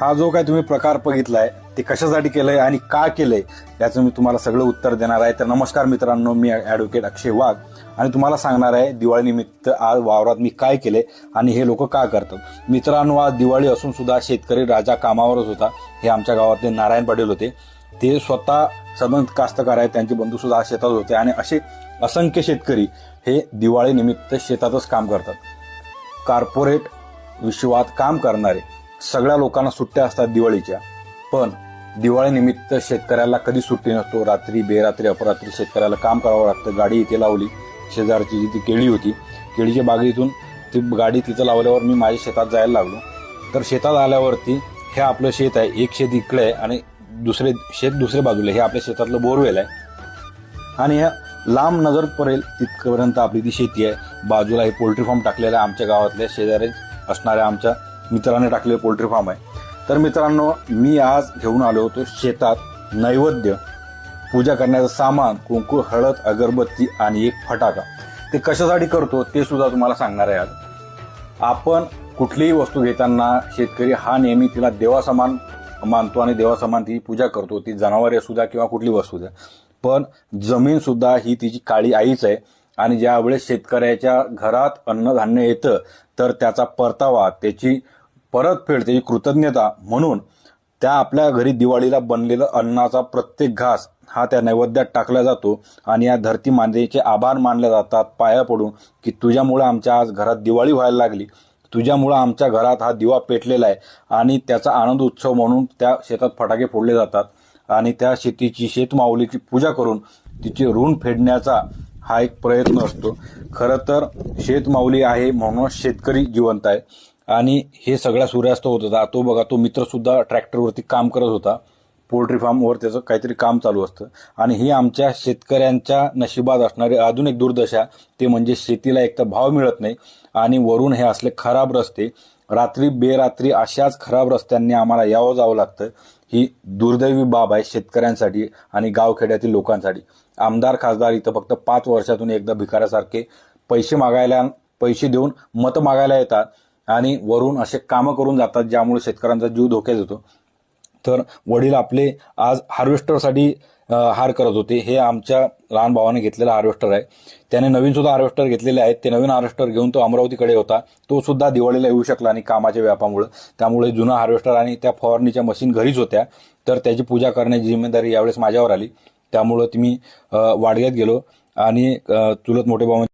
हा जो काय तुम्ही प्रकार बघितलाय ते कशासाठी केलंय आणि का केलंय याचं मी तुम्हाला सगळं उत्तर देणार आहे. तर नमस्कार मित्रांनो मी ॲडव्होकेट अक्षय वाघ आणि तुम्हाला सांगणार आहे दिवाळीनिमित्त आज वावरात मी काय केले आणि हे लोक का करतात. मित्रांनो आज दिवाळी असून सुद्धा शेतकरी राजा कामावरच होता. हे आमच्या गावातले नारायण पाटील होते. ते स्वतः सदन कास्तकार आहेत त्यांचे बंधू सुद्धा शेतात होते आणि असे असंख्य शेतकरी हे दिवाळीनिमित्त शेतातच काम करतात. कार्पोरेट विश्वात काम करणारे सगळ्या लोकांना सुट्ट्या असतात दिवाळीच्या. पण दिवाळीनिमित्त शेतकऱ्याला कधी सुट्टी नसतो. रात्री बेरात्री अपरात्री शेतकऱ्याला काम करावं लागतं. गाडी इथे लावली शेजारची जी ती केळी होती केळीच्या बागेतून ती गाडी तिथं लावल्यावर मी माझ्या शेतात जायला लागलो. तर शेतात आल्यावरती हे आपलं शेत आहे एक शेत इकडे आहे आणि दुसरे शेत दुसऱ्या बाजूला हे आपल्या शेतातलं बोरवेल आहे. आणि ह्या लांब नजर पडेल तिथपर्यंत आपली ती शेती आहे. बाजूला हे पोल्ट्री फार्म टाकलेलं आहे आमच्या गावातल्या शेजारी असणाऱ्या आमच्या मित्राने टाकलेलं पोल्ट्री फार्म आहे. तर मित्रांनो मी आज घेऊन आलो होतो शेतात नैवेद्य पूजा करण्याचं सामान कुंकू हळद अगरबत्ती आणि एक फटाका. ते कशासाठी करतो ते सुद्धा तुम्हाला सांगणार आहे आज. आपण कुठलीही वस्तू घेताना शेतकरी हा नेहमी तिला देवासमान मानतो आणि देवासमान ती पूजा करतो ती जनावरे असू द्या किंवा कुठली वस्तू द्या. पण जमीन सुद्धा ही तिची काळी आईच आहे आणि ज्यावेळेस शेतकऱ्याच्या घरात अन्नधान्य येतं तर त्याचा परतावा त्याची परतफेड त्याची कृतज्ञता म्हणून त्या आपल्या घरी दिवाळीला बनलेलं अन्नाचा प्रत्येक घास हा त्या नैवेद्यात टाकला जातो आणि या धरती मातेचे आभार मानले जातात पाया पडून की तुझ्यामुळे आमच्या आज घरात दिवाळी व्हायला लागली. तुझ्यामुळं आमच्या घरात हा दिवा पेटलेला आहे आणि त्याचा आनंद उत्सव म्हणून त्या शेतात फटाके फोडले जातात आणि त्या शेतीची शेतमाऊलीची पूजा करून तिचे ऋण फेडण्याचा हा एक प्रयत्न असतो. खरं तर शेतमाऊली आहे म्हणून शेतकरी जिवंत आहे. आणि हे सगळ्या सूर्यास्त होत होता. तो बघा तो मित्रसुद्धा ट्रॅक्टरवरती काम करत होता. पोल्ट्री फार्मवर त्याचं काहीतरी काम चालू असतं. आणि ही आमच्या शेतकऱ्यांच्या नशिबात असणारी अजून एक दुर्दशा ते म्हणजे शेतीला एक तर भाव मिळत नाही आणि वरून हे असले खराब रस्ते रात्री बेरात्री अशाच खराब रस्त्यांनी आम्हाला यावं जावं लागतं. ही दुर्दैवी बाब आहे शेतकऱ्यांसाठी आणि गावखेड्यातील लोकांसाठी. आमदार खासदार इथं फक्त पाच वर्षातून एकदा भिकाऱ्यासारखे पैसे मागायला पैसे देऊन मतं मागायला येतात आणि वरून असे कामं करून जातात ज्यामुळे शेतकऱ्यांचा जीव धोक्यात येतो. तर वडील आपले आज हार्वेस्टरसाठी हार करत होते. हे आमच्या लहान भावाने घेतलेला हार्वेस्टर आहे. त्याने नवीन सुद्धा हार्वेस्टर घेतलेले आहेत. ते नवीन हार्वेस्टर घेऊन तो अमरावतीकडे होता. तो सुद्धा दिवाळीला येऊ शकला आणि कामाच्या व्यापामुळे. त्यामुळे जुना हार्वेस्टर आणि त्या फवारणीच्या मशीन घरीच होत्या. तर त्याची पूजा करण्याची जिम्मेदारी यावेळेस माझ्यावर आली. त्यामुळं ती मी वाडग्यात गेलो आणि चुलत मोठे भाऊ